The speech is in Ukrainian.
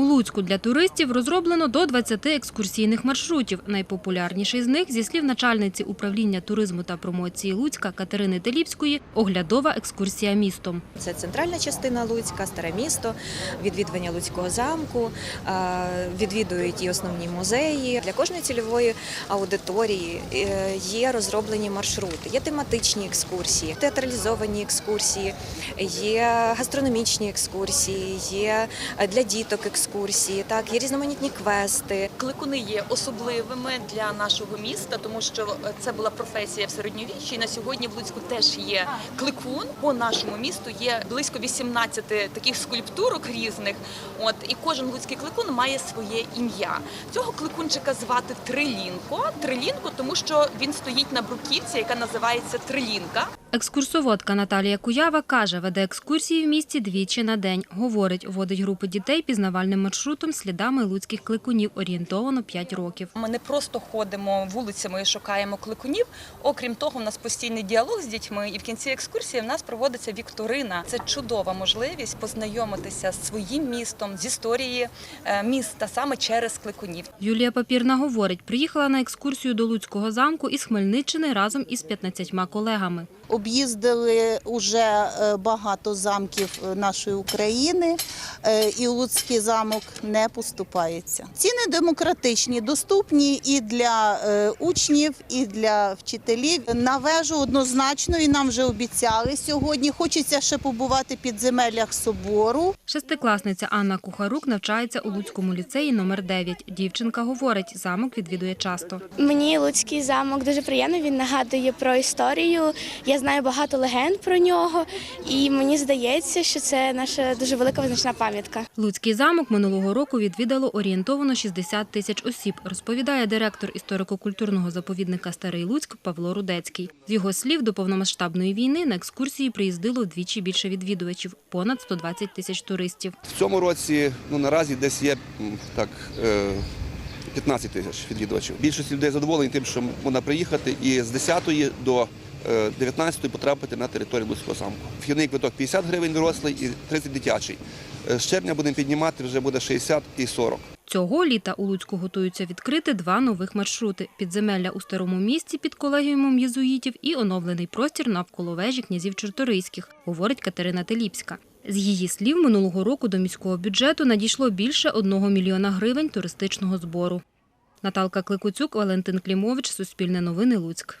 У Луцьку для туристів розроблено до 20 екскурсійних маршрутів. Найпопулярніший з них, зі слів начальниці управління туризму та промоції Луцька Катерини Теліпської, оглядова екскурсія містом. Це центральна частина Луцька, старе місто, відвідування Луцького замку, відвідують і основні музеї. Для кожної цільової аудиторії е, є розроблені маршрути, є тематичні екскурсії, театралізовані екскурсії, є гастрономічні екскурсії, є е, для діток екскурсії, так, є різноманітні квести. Кликуни є особливими для нашого міста, тому що це була професія в середньовіччі. І на сьогодні в Луцьку теж є кликун. По нашому місту є близько 18 таких скульптурок різних. От і кожен луцький кликун має своє ім'я. Цього кликунчика звати Трилінко. Трилінко, тому що він стоїть на бруківці, яка називається Трилінка. Екскурсоводка Наталія Куява каже, веде екскурсії в місті двічі на день. Говорить, водить групи дітей пізнавальним маршрутом слідами луцьких кликунів, орієнтовано 5 років. Ми не просто ходимо вулицями і шукаємо кликунів. Окрім того, у нас постійний діалог з дітьми, і в кінці екскурсії в нас проводиться вікторина. Це чудова можливість познайомитися з своїм містом, з історії е, міста саме через кликунів. Юлія Папірна говорить, приїхала на екскурсію до Луцького замку із Хмельниччини разом із 15 колегами. Об'їздили уже е, багато замків е, нашої України, е, і Луцький замок не поступається. Ціни демократичні, доступні і для учнів, і для вчителів. На вежу однозначно і нам вже обіцяли сьогодні. Хочеться ще побувати в підземеллях собору. Шестикласниця Анна Кухарук навчається у Луцькому ліцеї номер 9. Дівчинка говорить, замок відвідує часто. Мені Луцький замок дуже приємний. Він нагадує про історію. Я знаю багато легенд про нього, і мені здається, що це наша дуже велика визначна пам'ятка. Луцький замок минулого року відвідало орієнтовано 60 тисяч осіб, розповідає директор історико-культурного заповідника Старий Луцьк Павло Рудецький. З його слів, до повномасштабної війни на екскурсії приїздило вдвічі більше відвідувачів – понад 120 тисяч туристів. В цьому році ну наразі десь є так. е, 15 тисяч відвідувачів. Більшість людей задоволені тим, що можна приїхати і з 10 до е, 19 потрапити на територію Луцького замку. Вхідний квиток 50 гривень дорослий і 30 дитячий. Е, З червня будемо піднімати, вже буде 60 і 40. Цього літа у Луцьку готуються відкрити два нових маршрути – підземелля у старому місті під колегіумом єзуїтів і оновлений простір навколо вежі князів Чорторийських, говорить Катерина Теліпська. З її слів, минулого року до міського бюджету надійшло більше одного мільйона гривень туристичного збору. Наталка Кликуцюк, Валентин Клімович, Суспільне новини, Луцьк.